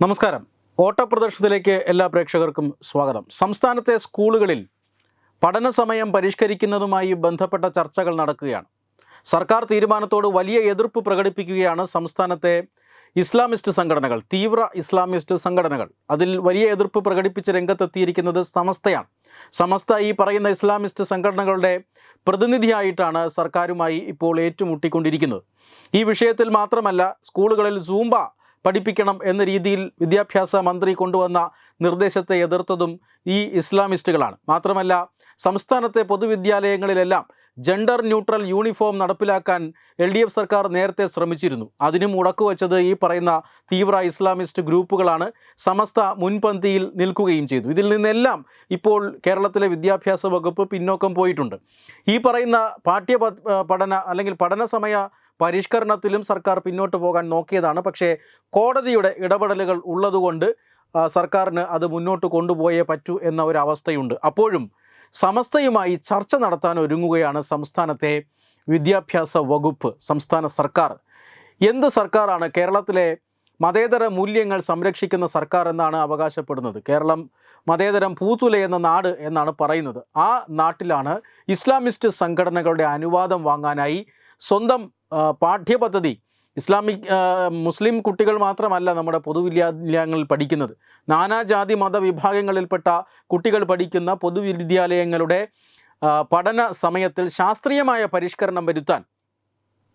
നമസ്കാരം. ഓട്ടപ്രദർശനത്തിലേക്ക് എല്ലാ പ്രേക്ഷകർക്കും സ്വാഗതം. സംസ്ഥാനത്തെ സ്കൂളുകളിൽ പഠന സമയം പരിഷ്കരിക്കുന്നതുമായി ബന്ധപ്പെട്ട ചർച്ചകൾ നടക്കുകയാണ്. സർക്കാർ തീരുമാനത്തോട് വലിയ എതിർപ്പ് പ്രകടിപ്പിക്കുകയാണ് സംസ്ഥാനത്തെ ഇസ്ലാമിസ്റ്റ് സംഘടനകൾ തീവ്ര ഇസ്ലാമിസ്റ്റ് സംഘടനകൾ. അതിൽ വലിയ എതിർപ്പ് പ്രകടിപ്പിച്ച് രംഗത്തെത്തിയിരിക്കുന്നത് സമസ്തയാണ്. സമസ്ത ഈ പറയുന്ന ഇസ്ലാമിസ്റ്റ് സംഘടനകളുടെ പ്രതിനിധിയായിട്ടാണ് സർക്കാരുമായി ഇപ്പോൾ ഏറ്റുമുട്ടിക്കൊണ്ടിരിക്കുന്നത്. ഈ വിഷയത്തിൽ മാത്രമല്ല സ്കൂളുകളിൽ സൂംബ പഠിപ്പിക്കണം എന്ന രീതിയിൽ വിദ്യാഭ്യാസ മന്ത്രി കൊണ്ടുവന്ന നിർദ്ദേശത്തെ എതിർത്തതും ഈ ഇസ്ലാമിസ്റ്റുകളാണ്. മാത്രമല്ല സംസ്ഥാനത്തെ പൊതുവിദ്യാലയങ്ങളിലെല്ലാം ജെൻഡർ ന്യൂട്രൽ യൂണിഫോം നടപ്പിലാക്കാൻ എൽ ഡി എഫ് സർക്കാർ നേരത്തെ ശ്രമിച്ചിരുന്നു. അതിനും മുടക്കുവച്ചത് ഈ പറയുന്ന തീവ്ര ഇസ്ലാമിസ്റ്റ് ഗ്രൂപ്പുകളാണ് സമസ്ത മുൻപന്തിയിൽ നിൽക്കുകയും ചെയ്തു. ഇതിൽ നിന്നെല്ലാം ഇപ്പോൾ കേരളത്തിലെ വിദ്യാഭ്യാസ വകുപ്പ് പിന്നോക്കം പോയിട്ടുണ്ട്. ഈ പറയുന്ന പാഠ്യ പഠന അല്ലെങ്കിൽ പഠന സമയ പരിഷ്കരണത്തിലും സർക്കാർ പിന്നോട്ട് പോകാൻ നോക്കിയതാണ്. പക്ഷേ കോടതിയുടെ ഇടപെടലുകൾ ഉള്ളതുകൊണ്ട് സർക്കാരിന് അത് മുന്നോട്ട് കൊണ്ടുപോയേ പറ്റൂ എന്ന ഒരു അവസ്ഥയുണ്ട്. അപ്പോഴും സമസ്തയുമായി ചർച്ച നടത്താൻ ഒരുങ്ങുകയാണ് സംസ്ഥാനത്തെ വിദ്യാഭ്യാസ വകുപ്പ് സംസ്ഥാന സർക്കാർ. എന്ത് സർക്കാരാണ്? കേരളത്തിലെ മതേതര മൂല്യങ്ങൾ സംരക്ഷിക്കുന്ന സർക്കാർ എന്നാണ് അവകാശപ്പെടുന്നത്. കേരളം മതേതരം പൂത്തുല എന്ന നാട് എന്നാണ് പറയുന്നത്. ആ നാട്ടിലാണ് ഇസ്ലാമിസ്റ്റ് സംഘടനകളുടെ അനുവാദം വാങ്ങാനായി സ്വന്തം പാഠ്യപദ്ധതി. ഇസ്ലാമിക് മുസ്ലിം കുട്ടികൾ മാത്രമല്ല നമ്മുടെ പൊതുവിദ്യാലയങ്ങളിൽ പഠിക്കുന്നത്. നാനാജാതി മതവിഭാഗങ്ങളിൽപ്പെട്ട കുട്ടികൾ പഠിക്കുന്ന പൊതുവിദ്യാലയങ്ങളുടെ പഠന സമയത്തിൽ ശാസ്ത്രീയമായ പരിഷ്കരണം വരുത്താൻ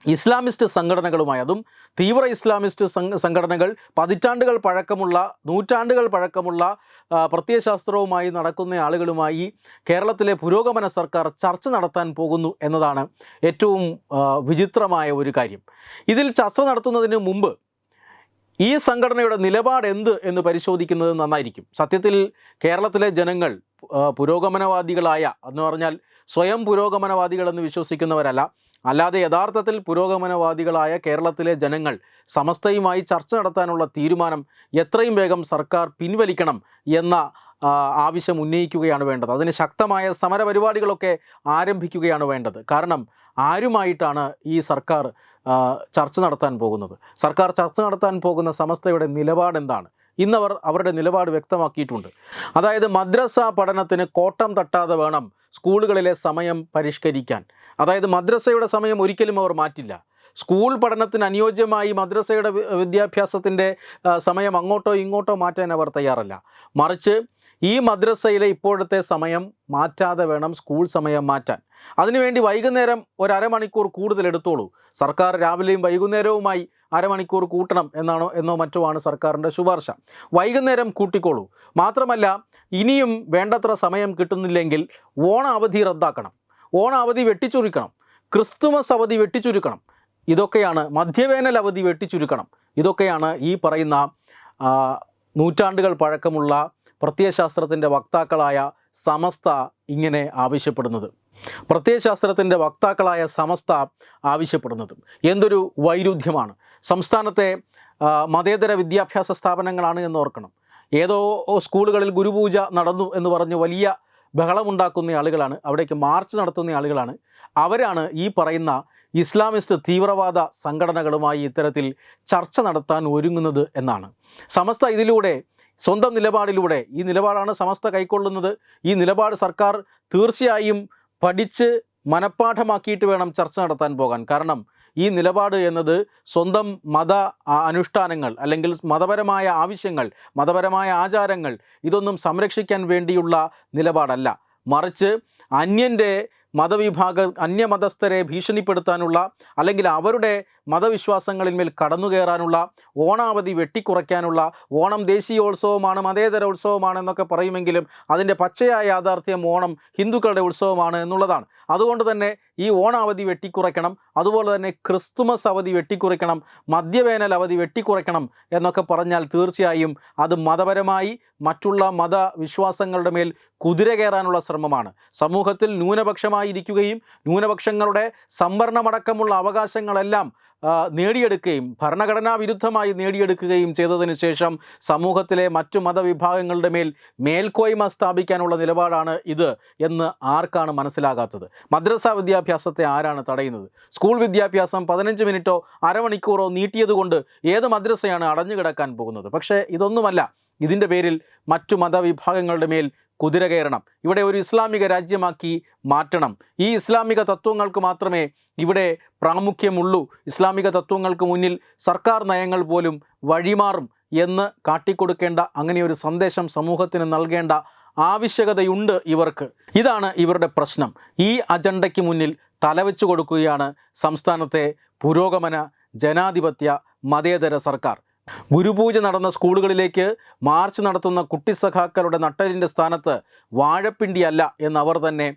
ഇസ്ലാമിസ്റ്റ് സംഘടനകളുമായി അതും തീവ്ര ഇസ്ലാമിസ്റ്റ് സംഘടനകൾ പതിറ്റാണ്ടുകൾ പഴക്കമുള്ള നൂറ്റാണ്ടുകൾ പഴക്കമുള്ള പ്രത്യയശാസ്ത്രവുമായി നടക്കുന്ന ആളുകളുമായി കേരളത്തിലെ പുരോഗമന സർക്കാർ ചർച്ച നടത്താൻ പോകുന്നു എന്നതാണ് ഏറ്റവും വിചിത്രമായ ഒരു കാര്യം. ഇതിൽ ചർച്ച നടത്തുന്നതിന് മുമ്പ് ഈ സംഘടനയുടെ നിലപാട് എന്ത് എന്ന് പരിശോധിക്കുന്നത് നന്നായിരിക്കും. സത്യത്തിൽ കേരളത്തിലെ ജനങ്ങൾ പുരോഗമനവാദികളായ എന്ന് പറഞ്ഞാൽ സ്വയം പുരോഗമനവാദികളെന്ന് വിശ്വസിക്കുന്നവരല്ല. അല്ലാതെ യഥാർത്ഥത്തിൽ പുരോഗമനവാദികളായ കേരളത്തിലെ ജനങ്ങൾ സമസ്തയുമായി ചർച്ച നടത്താനുള്ള തീരുമാനം എത്രയും വേഗം സർക്കാർ പിൻവലിക്കണം എന്ന ആവശ്യം ഉന്നയിക്കുകയാണ് വേണ്ടത്. അതിന് ശക്തമായ സമരപരിപാടികളൊക്കെ ആരംഭിക്കുകയാണ് വേണ്ടത്. കാരണം ആരുമായിട്ടാണ് ഈ സർക്കാർ ചർച്ച നടത്താൻ പോകുന്നത്? സർക്കാർ ചർച്ച നടത്താൻ പോകുന്ന സമസ്തയുടെ നിലപാട് എന്താണ് ഇന്നവർ അവരുടെ നിലപാട് വ്യക്തമാക്കിയിട്ടുണ്ട്. അതായത് മദ്രസ പഠനത്തിന് കോട്ടം തട്ടാതെ വേണം സ്കൂളുകളിലെ സമയം പരിഷ്കരിക്കാൻ. അതായത് മദ്രസയുടെ സമയം ഒരിക്കലും അവർ മാറ്റില്ല. സ്കൂൾ പഠനത്തിന് അനുയോജ്യമായി മദ്രസയുടെ വിദ്യാഭ്യാസത്തിന്റെ സമയം അങ്ങോട്ടോ ഇങ്ങോട്ടോ മാറ്റാൻ അവർ തയ്യാറല്ല. മറിച്ച് ഈ മദ്രസയിലെ ഇപ്പോഴത്തെ സമയം മാറ്റാതെ വേണം സ്കൂൾ സമയം മാറ്റാൻ. അതിനുവേണ്ടി വൈകുന്നേരം ഒരു അരമണിക്കൂർ കൂടുതൽ എടുത്തോളൂ. സർക്കാർ രാവിലെയും വൈകുന്നേരവുമായി അരമണിക്കൂർ കൂട്ടണം എന്നാണോ എന്നോ മറ്റോ ആണ് സർക്കാരിന്റെ ശുപാർശ. വൈകുന്നേരം കൂട്ടിക്കോളൂ. മാത്രമല്ല ഇനിയും വേണ്ടത്ര സമയം കിട്ടുന്നില്ലെങ്കിൽ ഓണ അവധി റദ്ദാക്കണം. ഓണ അവധി വെട്ടിച്ചുരുക്കണം. ക്രിസ്തുമസ് അവധി വെട്ടിച്ചുരുക്കണം. ഇതൊക്കെയാണ് മധ്യവേനൽ അവധി വെട്ടിച്ചുരുക്കണം. ഇതൊക്കെയാണ് ഈ പറയുന്ന നൂറ്റാണ്ടുകൾ പഴക്കമുള്ള പ്രത്യയശാസ്ത്രത്തിന്റെ വക്താക്കളായ സമസ്ത ഇങ്ങനെ ആവശ്യപ്പെടുന്നത്. പ്രത്യയശാസ്ത്രത്തിന്റെ വക്താക്കളായ സമസ്ത ആവശ്യപ്പെടുന്നത്. എന്തൊരു വൈരുദ്ധ്യമാണ്. സംസ്ഥാനത്തെ മതേതര വിദ്യാഭ്യാസ സ്ഥാപനങ്ങളാണ് എന്ന് ഓർക്കണം. ഏതോ സ്കൂളുകളിൽ ഗുരുപൂജ നടന്നു എന്ന് പറഞ്ഞ് വലിയ ബഹളമുണ്ടാക്കുന്ന ആളുകളാണ് അവിടേക്ക് മാർച്ച് നടത്തുന്ന ആളുകളാണ്. അവരാണ് ഈ പറയുന്ന ഇസ്ലാമിസ്റ്റ് തീവ്രവാദ സംഘടനകളുമായി ഇത്തരത്തിൽ ചർച്ച നടത്താൻ ഒരുങ്ങുന്നത് എന്നാണ്. സമസ്ത ഇതിലൂടെ സ്വന്തം നിലപാടിലൂടെ ഈ നിലപാടാണ് സമസ്ത കൈക്കൊള്ളുന്നത്. ഈ നിലപാട് സർക്കാർ തീർച്ചയായും പഠിച്ച് മനഃപ്പാഠമാക്കിയിട്ട് വേണം ചർച്ച നടത്താൻ പോകാൻ. കാരണം ഈ നിലപാട് എന്നത് സ്വന്തം മത അനുഷ്ഠാനങ്ങൾ അല്ലെങ്കിൽ മതപരമായ ആവശ്യങ്ങൾ മതപരമായ ആചാരങ്ങൾ ഇതൊന്നും സംരക്ഷിക്കാൻ വേണ്ടിയുള്ള നിലപാടല്ല. മറിച്ച് അന്യന്റെ മതവിഭാഗ അന്യമതസ്ഥരെ ഭീഷണിപ്പെടുത്താനുള്ള അല്ലെങ്കിൽ അവരുടെ മതവിശ്വാസങ്ങളിന്മേൽ കടന്നു കയറാനുള്ള ഓണാവധി വെട്ടിക്കുറയ്ക്കാനുള്ള ഓണം ദേശീയോത്സവമാണ് മതേതര ഉത്സവമാണ് എന്നൊക്കെ പറയുമെങ്കിലും അതിന്റെ പച്ചയായ യാഥാർത്ഥ്യം ഓണം ഹിന്ദുക്കളുടെ ഉത്സവമാണ് എന്നുള്ളതാണ്. അതുകൊണ്ട് തന്നെ ഈ ഓണാവധി വെട്ടിക്കുറയ്ക്കണം അതുപോലെ തന്നെ ക്രിസ്തുമസ് അവധി വെട്ടിക്കുറയ്ക്കണം മദ്യവേനൽ അവധി വെട്ടിക്കുറയ്ക്കണം എന്നൊക്കെ പറഞ്ഞാൽ തീർച്ചയായും അത് മതപരമായി മറ്റുള്ള മതവിശ്വാസങ്ങളുടെ മേൽ കുതിര കയറാനുള്ള ശ്രമമാണ്. സമൂഹത്തിൽ ന്യൂനപക്ഷമായിരിക്കുകയും ന്യൂനപക്ഷങ്ങളുടെ സംവരണമടക്കമുള്ള അവകാശങ്ങളെല്ലാം നേടിയെടുക്കുകയും ഭരണഘടനാ വിരുദ്ധമായി നേടിയെടുക്കുകയും ചെയ്തതിന് ശേഷം സമൂഹത്തിലെ മറ്റു മതവിഭാഗങ്ങളുടെ മേൽ മേൽക്കോയ്മ സ്ഥാപിക്കാനുള്ള നിലപാടാണ് ഇത് എന്ന് ആർക്കാണ് മനസ്സിലാകാത്തത്? മദ്രസ വിദ്യാഭ്യാസത്തെ ആരാണ് തടയുന്നത്? സ്കൂൾ വിദ്യാഭ്യാസം പതിനഞ്ച് മിനിറ്റോ അരമണിക്കൂറോ നീട്ടിയതുകൊണ്ട് ഏത് മദ്രസയാണ് അടഞ്ഞു കിടക്കാൻ പോകുന്നത്? പക്ഷേ ഇതൊന്നുമല്ല. ഇതിന്റെ പേരിൽ മറ്റു മതവിഭാഗങ്ങളുടെ മേൽ കുതിര കയറണം. ഇവിടെ ഒരു ഇസ്ലാമിക രാജ്യമാക്കി മാറ്റണം. ഈ ഇസ്ലാമിക തത്വങ്ങൾക്ക് മാത്രമേ ഇവിടെ പ്രാമുഖ്യമുള്ളൂ. ഇസ്ലാമിക തത്വങ്ങൾക്ക് മുന്നിൽ സർക്കാർ നയങ്ങൾ പോലും വഴിമാറും എന്ന് കാട്ടിക്കൊടുക്കേണ്ട അങ്ങനെ ഒരു സന്ദേശം സമൂഹത്തിന് നൽകേണ്ട ആവശ്യകതയുണ്ട് ഇവർക്ക്. ഇതാണ് ഇവരുടെ പ്രശ്നം. ഈ അജണ്ടയ്ക്ക് മുന്നിൽ തലവെച്ചു കൊടുക്കുകയാണ് സംസ്ഥാനത്തെ പുരോഗമന ജനാധിപത്യ മതേതര സർക്കാർ. ഗുരുപൂജ നടന്ന സ്കൂളുകളിലേക്ക് മാർച്ച് നടത്തുന്ന കുട്ടി സഖാക്കളുടെ നട്ടലിന്റെ സ്ഥാനത്ത് വാഴപ്പിണ്ടിയല്ല എന്നവർ തന്നെ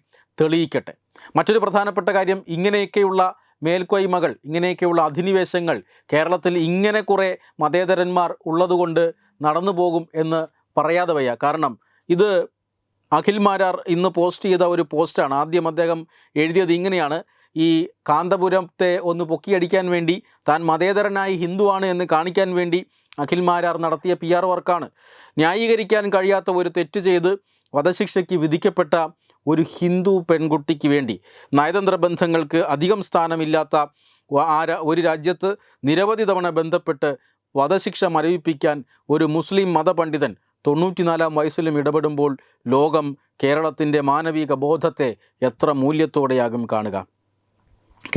തെളിയിക്കട്ടെ. മറ്റൊരു പ്രധാനപ്പെട്ട കാര്യം ഇങ്ങനെയൊക്കെയുള്ള മേൽക്കോയ്മകൾ ഇങ്ങനെയൊക്കെയുള്ള അധിനിവേശങ്ങൾ കേരളത്തിൽ ഇങ്ങനെ കുറേ മതേതരന്മാർ ഉള്ളതുകൊണ്ട് നടന്നു പോകും എന്ന് പറയാതെ വയ്യ. കാരണം ഇത് അഖിൽ മാരാർ ഇന്ന് പോസ്റ്റ് ചെയ്ത ഒരു പോസ്റ്റാണ്. ആദ്യം അദ്ദേഹം എഴുതിയത് ഇങ്ങനെയാണ്. ഈ കാന്തപുരത്തെ ഒന്ന് പൊക്കിയടിക്കാൻ വേണ്ടി താൻ മതേതരനായി ഹിന്ദുവാണ് എന്ന് കാണിക്കാൻ വേണ്ടി അഖിൽ മാരാർ നടത്തിയ പി ആർ വർക്കാണ്. ന്യായീകരിക്കാൻ കഴിയാത്ത ഒരു തെറ്റ് ചെയ്ത് വധശിക്ഷയ്ക്ക് വിധിക്കപ്പെട്ട ഒരു ഹിന്ദു പെൺകുട്ടിക്ക് വേണ്ടി നയതന്ത്ര ബന്ധങ്ങൾക്ക് അധികം സ്ഥാനമില്ലാത്ത ഒരു രാജ്യത്ത് നിരവധി തവണ ബന്ധപ്പെട്ട് വധശിക്ഷ മരവിപ്പിക്കാൻ ഒരു മുസ്ലിം മതപണ്ഡിതൻ തൊണ്ണൂറ്റിനാലാം വയസ്സിലും ഇടപെടുമ്പോൾ ലോകം കേരളത്തിന്റെ മാനവിക ബോധത്തെ എത്ര മൂല്യത്തോടെയാകും കാണുക.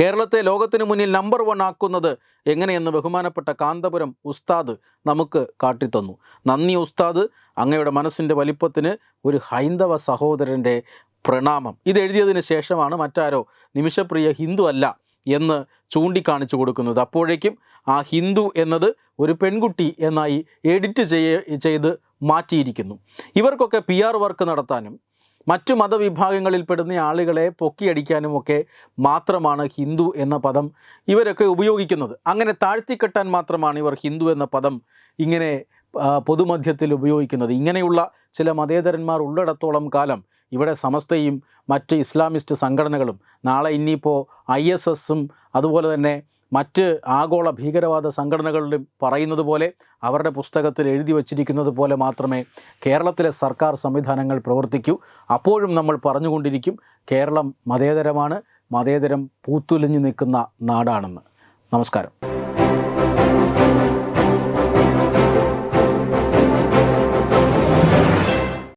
കേരളത്തെ ലോകത്തിന് മുന്നിൽ നമ്പർ വൺ ആക്കുന്നത് എങ്ങനെയെന്ന് ബഹുമാനപ്പെട്ട കാന്തപുരം ഉസ്താദ് നമുക്ക് കാട്ടിത്തന്നു. നന്ദി ഉസ്താദ്. അങ്ങയുടെ മനസ്സിന്റെ വലിപ്പത്തിന് ഒരു ഹൈന്ദവ സഹോദരന്റെ പ്രണാമം. ഇതെഴുതിയതിന് ശേഷമാണ് മറ്റാരോ നിമിഷപ്രിയ ഹിന്ദു അല്ല എന്ന് ചൂണ്ടിക്കാണിച്ചു കൊടുക്കുന്നത്. അപ്പോഴേക്കും ആ ഹിന്ദു എന്നത് ഒരു പെൺകുട്ടി എന്നായി എഡിറ്റ് ചെയ്ത് മാറ്റിയിരിക്കുന്നു. ഇവർക്കൊക്കെ പി വർക്ക് നടത്താനും മറ്റു മതവിഭാഗങ്ങളിൽപ്പെടുന്ന ആളുകളെ പൊക്കിയടിക്കാനുമൊക്കെ മാത്രമാണ് ഹിന്ദു എന്ന പദം ഇവരൊക്കെ ഉപയോഗിക്കുന്നത്. അങ്ങനെ താഴ്ത്തിക്കെട്ടാൻ മാത്രമാണ് ഇവർ ഹിന്ദു എന്ന പദം ഇങ്ങനെ പൊതുമധ്യത്തിൽ ഉപയോഗിക്കുന്നത്. ഇങ്ങനെയുള്ള ചില മതേതരന്മാർ ഉള്ളിടത്തോളം കാലം ഇവിടെ സമസ്തയും മറ്റ് ഇസ്ലാമിസ്റ്റ് സംഘടനകളും നാളെ ഇനിയിപ്പോൾ ഐ എസ് എസും അതുപോലെ തന്നെ മറ്റ് ആഗോള ഭീകരവാദ സംഘടനകളിലും പറയുന്നത് പോലെ അവരുടെ പുസ്തകത്തിൽ എഴുതി വച്ചിരിക്കുന്നത് പോലെ മാത്രമേ കേരളത്തിലെ സർക്കാർ സംവിധാനങ്ങൾ പ്രവർത്തിക്കൂ. അപ്പോഴും നമ്മൾ പറഞ്ഞുകൊണ്ടിരിക്കും കേരളം മതേതരമാണ് മതേതരം പൂത്തുലിഞ്ഞു നിൽക്കുന്ന നാടാണെന്ന്. നമസ്കാരം.